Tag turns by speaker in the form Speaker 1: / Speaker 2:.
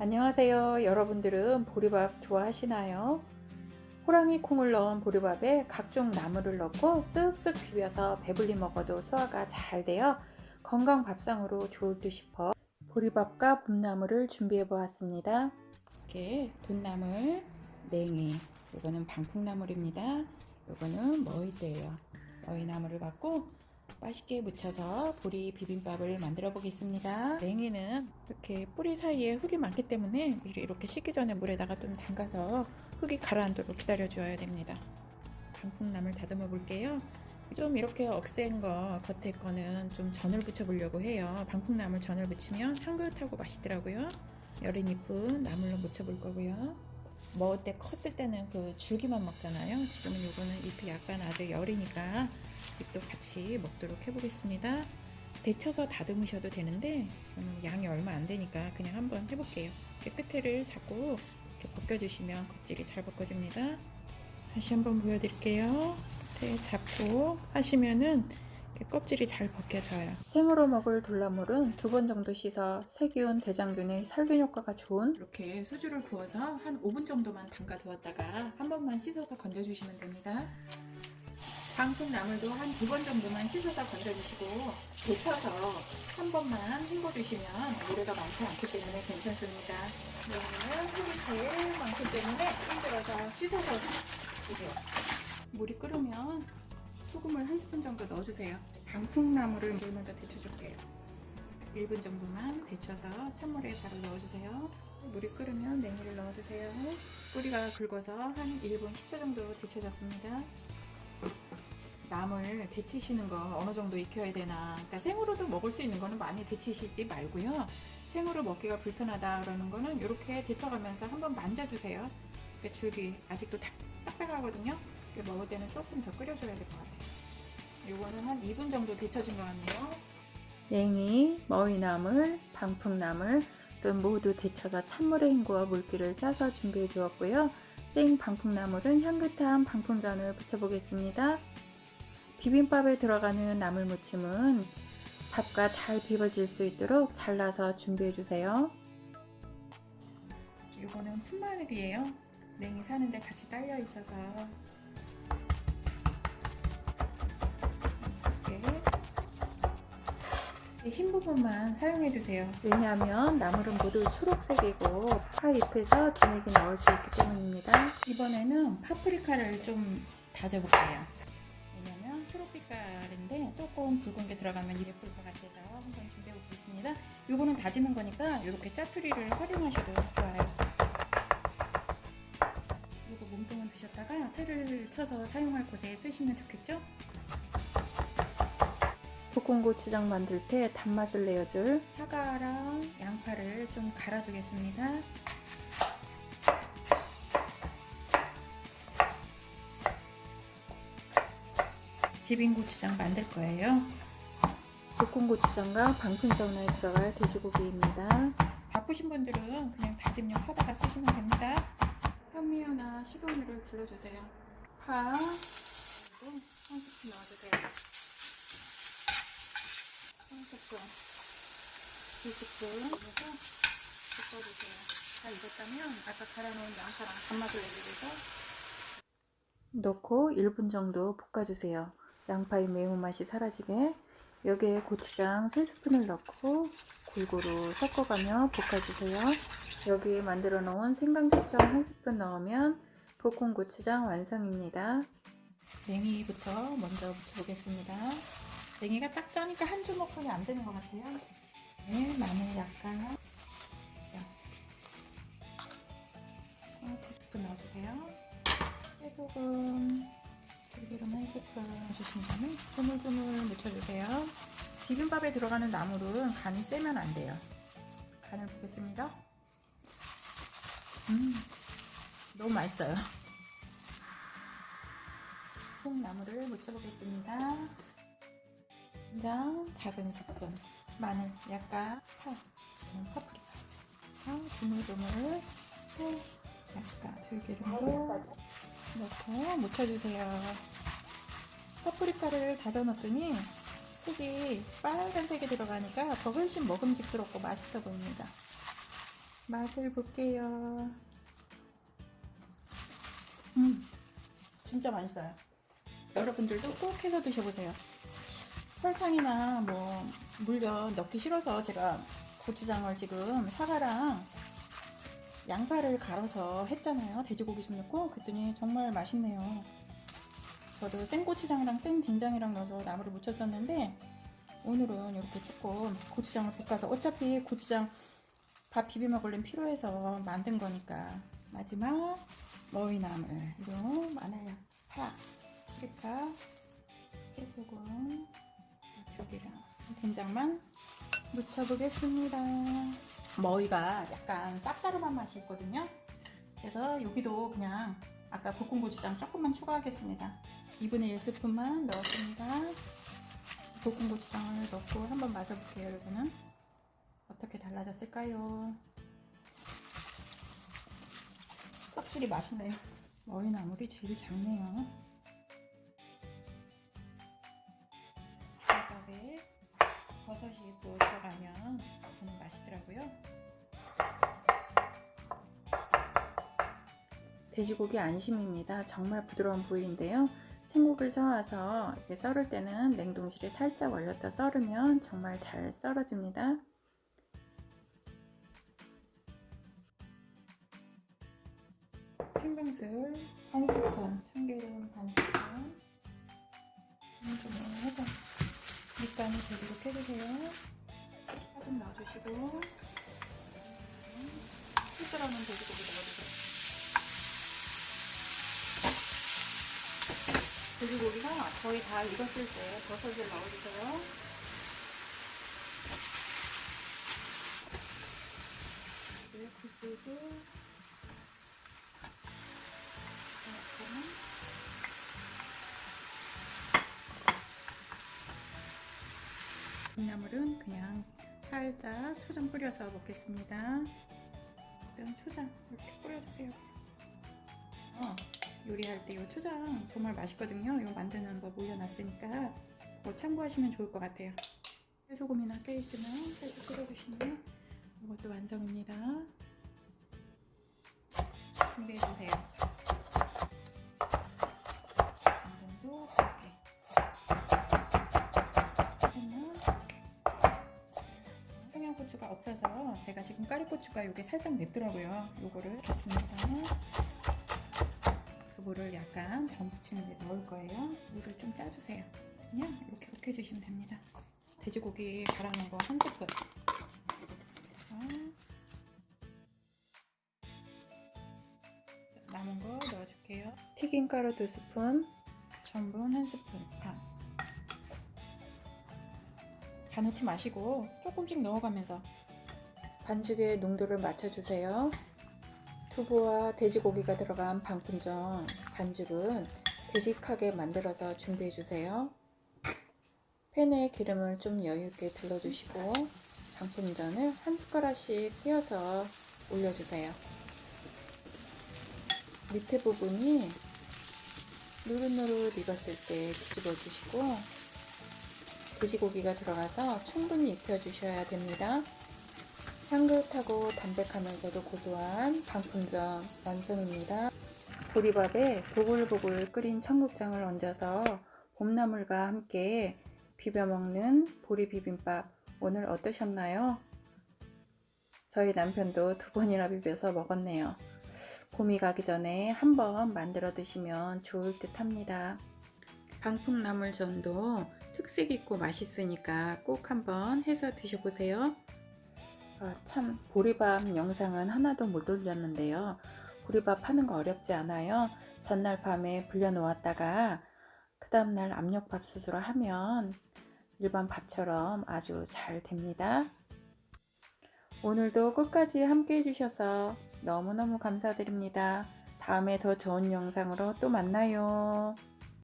Speaker 1: 안녕하세요. 여러분들은 보리밥 좋아하시나요? 호랑이 콩을 넣은 보리밥에 각종 나물을 넣고 쓱쓱 비벼서 배불리 먹어도 소화가 잘 되어 건강 밥상으로 좋을 듯 싶어 보리밥과 봄나물을 준비해 보았습니다. 이렇게 돈나물, 냉이, 이거는 방풍나물입니다. 이거는 머위대예요. 머위나물을 갖고 맛있게 무쳐서 보리 비빔밥을 만들어 보겠습니다. 냉이는 이렇게 뿌리 사이에 흙이 많기 때문에 미리 이렇게 식기 전에 물에다가 좀 담가서 흙이 가라앉도록 기다려 주어야 됩니다. 방풍나물 다듬어 볼게요. 좀 이렇게 억센 거 겉에 거는 좀 전을 붙여 보려고 해요. 방풍나물 전을 붙이면 향긋하고 맛있더라고요. 여린 잎은 나물로 무쳐 볼 거고요. 먹을 때 컸을 때는 그 줄기만 먹잖아요. 지금은 요거는 잎이 약간 아직 여리니까 잎도 같이 먹도록 해보겠습니다. 데쳐서 다듬으셔도 되는데 저는 양이 얼마 안 되니까 그냥 한번 해볼게요. 이렇게 끝에를 잡고 이렇게 벗겨주시면 껍질이 잘 벗겨집니다. 다시 한번 보여드릴게요. 끝에 잡고 하시면은 껍질이 잘 벗겨져요. 생으로 먹을 돌나물은 두 번 정도 씻어 세균, 대장균의 살균 효과가 좋은 이렇게 수주를 부어서 한 5분 정도만 담가 두었다가 한 번만 씻어서 건져주시면 됩니다. 방풍 나물도 한 두 번 정도만 씻어서 건져주시고 데쳐서 한 번만 헹궈주시면 모래가 많지 않기 때문에 괜찮습니다. 이거는 흙이 제일 많기 때문에 힘들어서 씻어서 주세요. 물이 끓으면 소금을 한 스푼 정도 넣어주세요. 방풍나물을 물 먼저 데쳐줄게요. 1분 정도만 데쳐서 찬물에 바로 넣어주세요. 물이 끓으면 냉이를 넣어주세요. 뿌리가 굵어서 한 1분 10초 정도 데쳐졌습니다. 나물 데치시는 거 어느 정도 익혀야 되나. 그러니까 생으로도 먹을 수 있는 거는 많이 데치시지 말고요. 생으로 먹기가 불편하다 그러는 거는 이렇게 데쳐가면서 한번 만져주세요. 이렇게 줄기 아직도 딱, 딱딱하거든요. 이렇게 먹을 때는 조금 더 끓여줘야 될 것 같아요. 이거는 한 2분 정도 데쳐진 것 같네요. 냉이, 머위나물, 방풍나물은 모두 데쳐서 찬물에 헹구어 물기를 짜서 준비해 주었고요. 생 방풍나물은 향긋한 방풍전을 부쳐보겠습니다. 비빔밥에 들어가는 나물 무침은 밥과 잘 비벼질 수 있도록 잘라서 준비해 주세요. 이거는 풋마늘이에요. 냉이 사는데 같이 딸려 있어서 이렇게 흰 부분만 사용해 주세요. 왜냐하면 나물은 모두 초록색이고 파잎에서 진액이 나올 수 있기 때문입니다. 이번에는 파프리카를 좀 다져볼게요. 초록빛깔인데 조금 붉은 게 들어가면 예쁠 것 같아서 한번 준비해 보겠습니다. 이거는 다지는 거니까 이렇게 짜투리를 활용하셔도 좋아요. 이거 몸통은 드셨다가 테를 쳐서 사용할 곳에 쓰시면 좋겠죠? 볶음고추장 만들 때 단맛을 내어줄 사과랑 양파를 좀 갈아주겠습니다. 비빔 고추장 만들 거예요. 볶음고추장과 방풍전에 들어갈 돼지고기입니다. 바쁘신 분들은 그냥 다짐육 사다가 쓰시면 됩니다. 현미유나 식용유를 둘러주세요. 파, 한 스푼 넣어주세요. 한 스푼, 두 스푼 넣어서 볶아주세요. 잘 익었다면 아까 갈아놓은 양파랑 단맛을 내기 위해서 넣고 1분 정도 볶아주세요. 양파의 매운맛이 사라지게 여기에 고추장 3스푼을 넣고 골고루 섞어가며 볶아주세요. 여기에 만들어 놓은 생강죽전 1스푼 넣으면 볶음 고추장 완성입니다. 냉이부터 먼저 무쳐보겠습니다. 냉이가 딱 짜니까 한 주먹밖에 안 되는 것 같아요. 네, 마늘 약간 자, 어, 두 스푼 넣어주세요. 깨소금, 들기름 한 스푼 넣어주신 다음에 조물조물 묻혀주세요. 비빔밥에 들어가는 나물은 간이 세면 안 돼요. 간을 보겠습니다. 음, 너무 맛있어요. 콩나물을 묻혀보겠습니다. 간장 작은 스푼, 마늘 약간, 파, 파프리카, 조물조물, 또 약간 들기름도 넣고 묻혀주세요. 파프리카를 다져 넣었더니 색이 빨간색이 들어가니까 더 훨씬 먹음직스럽고 맛있어 보입니다. 맛을 볼게요. 음, 진짜 맛있어요. 여러분들도 꼭 해서 드셔보세요. 설탕이나 뭐 물엿 넣기 싫어서 제가 고추장을 지금 사과랑 양파를 갈아서 했잖아요. 돼지고기 좀 넣고 그랬더니 정말 맛있네요. 저도 생고추장이랑 생된장이랑 넣어서 나물을 무쳤었는데 오늘은 이렇게 조금 고추장을 볶아서 어차피 고추장 밥 비벼 먹으려면 필요해서 만든 거니까 마지막 머위나물로 마늘, 파, 파프리카, 깨소금, 조기랑 된장만 묻혀보겠습니다. 머위가 약간 쌉싸름한 맛이 있거든요. 그래서 여기도 그냥 아까 볶은 고추장 조금만 추가하겠습니다. 2분의 1스푼만 넣었습니다. 볶은 고추장을 넣고 한번 맛을 볼게요, 여러분은. 어떻게 달라졌을까요? 확실히 맛있네요. 머위나물이 제일 작네요. 맛있더라고요. 돼지고기 안심입니다. 정말 부드러운 부위인데요. 생고기를 사와서 이렇게 썰을 때는 냉동실에 살짝 얼렸다 썰으면 정말 잘 썰어집니다. 생강술 한 스푼, 참기름 반 스푼 이렇게 해서 밑간을 제대로 해주세요. 파좀 넣어주시고 풀들어는 돼지고기 넣어주세요. 돼지고기가 거의 다 익었을 때 버섯을 넣어주세요. 굴소스 넣고 콩나물은 그냥 살짝 초장 뿌려서 먹겠습니다. 일단 초장 이렇게 뿌려주세요. 어, 요리할 때 이 초장 정말 맛있거든요. 이거 만드는 법 올려놨으니까 뭐 참고하시면 좋을 것 같아요. 소금이나 껴 있으면 살짝 끓여주시면 이것도 완성입니다. 준비해 주세요. 없어서 제가 지금 까리고추가 이게 살짝 맵더라고요. 요거를 넣습니다. 두부를 약간 전 부치는 데 넣을 거예요. 물을 좀 짜주세요. 그냥 이렇게 이렇게 해주시면 됩니다. 돼지고기 갈아놓은 거 한 스푼. 남은 거 넣어줄게요. 튀김가루 두 스푼, 전분 한 스푼 반. 다 넣지 마시고 조금씩 넣어가면서 반죽의 농도를 맞춰주세요. 두부와 돼지고기가 들어간 방푼전 반죽은 되직하게 만들어서 준비해주세요. 팬에 기름을 좀 여유있게 둘러주시고 방품전을 한 숟가락씩 띄어서 올려주세요. 밑에 부분이 노릇노릇 익었을 때 뒤집어 주시고 돼지고기가 들어가서 충분히 익혀 주셔야 됩니다. 향긋하고 담백하면서도 고소한 방풍전 완성입니다. 보리밥에 보글보글 끓인 청국장을 얹어서 봄나물과 함께 비벼 먹는 보리 비빔밥 오늘 어떠셨나요? 저희 남편도 두 번이나 비벼서 먹었네요. 봄이 가기 전에 한번 만들어 드시면 좋을 듯 합니다. 방풍나물전도 특색 있고 맛있으니까 꼭 한번 해서 드셔보세요. 아, 참 보리밥 영상은 하나도 못 올렸는데요. 보리밥 하는 거 어렵지 않아요. 전날 밤에 불려 놓았다가 그 다음날 압력밥솥으로 하면 일반 밥처럼 아주 잘 됩니다. 오늘도 끝까지 함께 해주셔서 너무너무 감사드립니다. 다음에 더 좋은 영상으로 또 만나요.